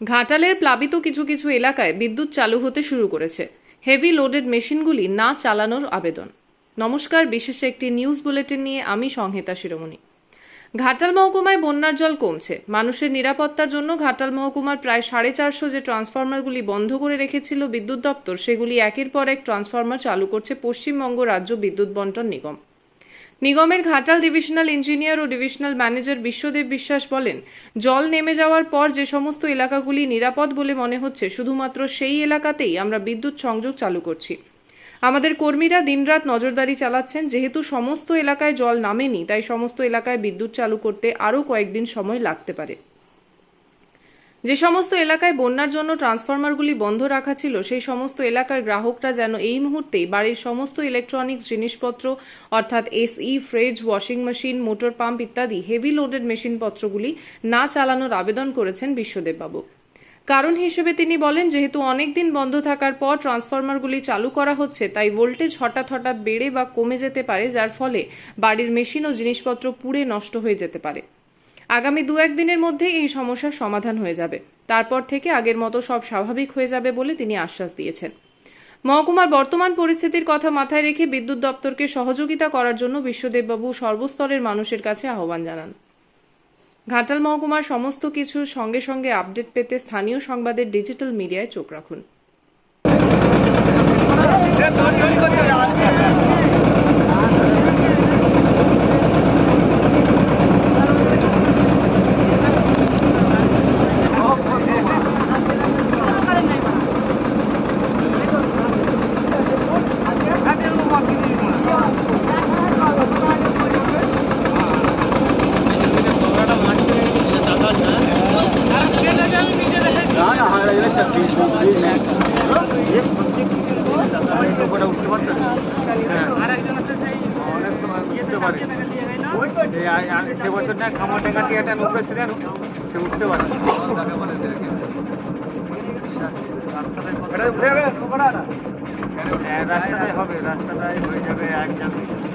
ঘাটালের প্লাবিত কিছু কিছু এলাকায় বিদ্যুৎ চালু হতে শুরু করেছে। হেভি লোডেড মেশিনগুলি না চালানোর আবেদন। নমস্কার, বিশেষ একটি নিউজ বুলেটিন নিয়ে আমি সংহিতা শিরোমণি। ঘাটাল মহকুমায় বন্যার জল কমছে। মানুষের নিরাপত্তার জন্য ঘাটাল মহকুমার প্রায় সাড়ে চারশো যে ট্রান্সফরমারগুলি বন্ধ করে রেখেছিল বিদ্যুৎ দপ্তর, সেগুলি একের পর এক ট্রান্সফরমার চালু করছে পশ্চিমবঙ্গ রাজ্য বিদ্যুৎ বন্টন নিগম। নিগমের ঘাটাল ডিভিশনাল ইঞ্জিনিয়ার ও ডিভিশনাল ম্যানেজার বিশ্বদেব বিশ্বাস বলেন, জল নেমে যাওয়ার পর যে সমস্ত এলাকাগুলি নিরাপদ বলে মনে হচ্ছে, শুধুমাত্র সেই এলাকাতেই আমরা বিদ্যুৎ সংযোগ চালু করছি। আমাদের কর্মীরা দিনরাত নজরদারি চালাচ্ছেন, যেহেতু সমস্ত এলাকায় জল নামেনি, তাই সমস্ত এলাকায় বিদ্যুৎ চালু করতে আরও কয়েকদিন সময় লাগতে পারে। যে সমস্ত এলাকায় বন্যার জন্য ট্রান্সফরমারগুলি বন্ধ রাখা ছিল, সেই সমস্ত এলাকার গ্রাহকরা যেন এই মুহূর্তেই বাড়ির সমস্ত ইলেকট্রনিক্স জিনিসপত্র, অর্থাৎ AC, fridge, washing machine, motor pump ইত্যাদি হেভি লোডেড মেশিনপত্রগুলি না চালানোর আবেদন করেছেন বিশ্বদেববাবু। কারণ হিসেবে তিনি বলেন, যেহেতু অনেক দিন বন্ধ থাকার পর ট্রান্সফরমারগুলি চালু করা হচ্ছে, তাই ভোল্টেজ হঠাৎ হঠাৎ বেড়ে বা কমে যেতে পারে, যার ফলে বাড়ির মেশিন ও জিনিসপত্র পুড়ে নষ্ট হয়ে যেতে পারে। আগামী দু একদিনের মধ্যেই এই সমস্যার সমাধান হয়ে যাবে। তারপর থেকে আগের মতো সব স্বাভাবিক হয়ে যাবে বলে তিনি আশ্বাস দিয়েছেন। মহকুমার বর্তমান পরিস্থিতির কথা মাথায় রেখে বিদ্যুৎ দপ্তরকে সহযোগিতা করার জন্য বিশ্বদেববাবু সর্বস্তরের মানুষের কাছে আহ্বান জানান। ঘাটাল মহকুমার সমস্ত কিছুর সঙ্গে সঙ্গে আপডেট পেতে স্থানীয় সংবাদের ডিজিটাল মিডিয়ায় চোখ রাখুন না না হারা গেলে চাকরি সবজি নেন উপরে উঠতে পারতো না? হ্যাঁ। অনেক সময় উঠতে পারে এই আ- আ- সে বছর না খামারডাঙ্গা দিয়ে একটা নৌকা ছিল না, সে উঠতে পারে রাস্তাটাই হবে রাস্তাটাই হয়ে যাবে এক জানুয়ারি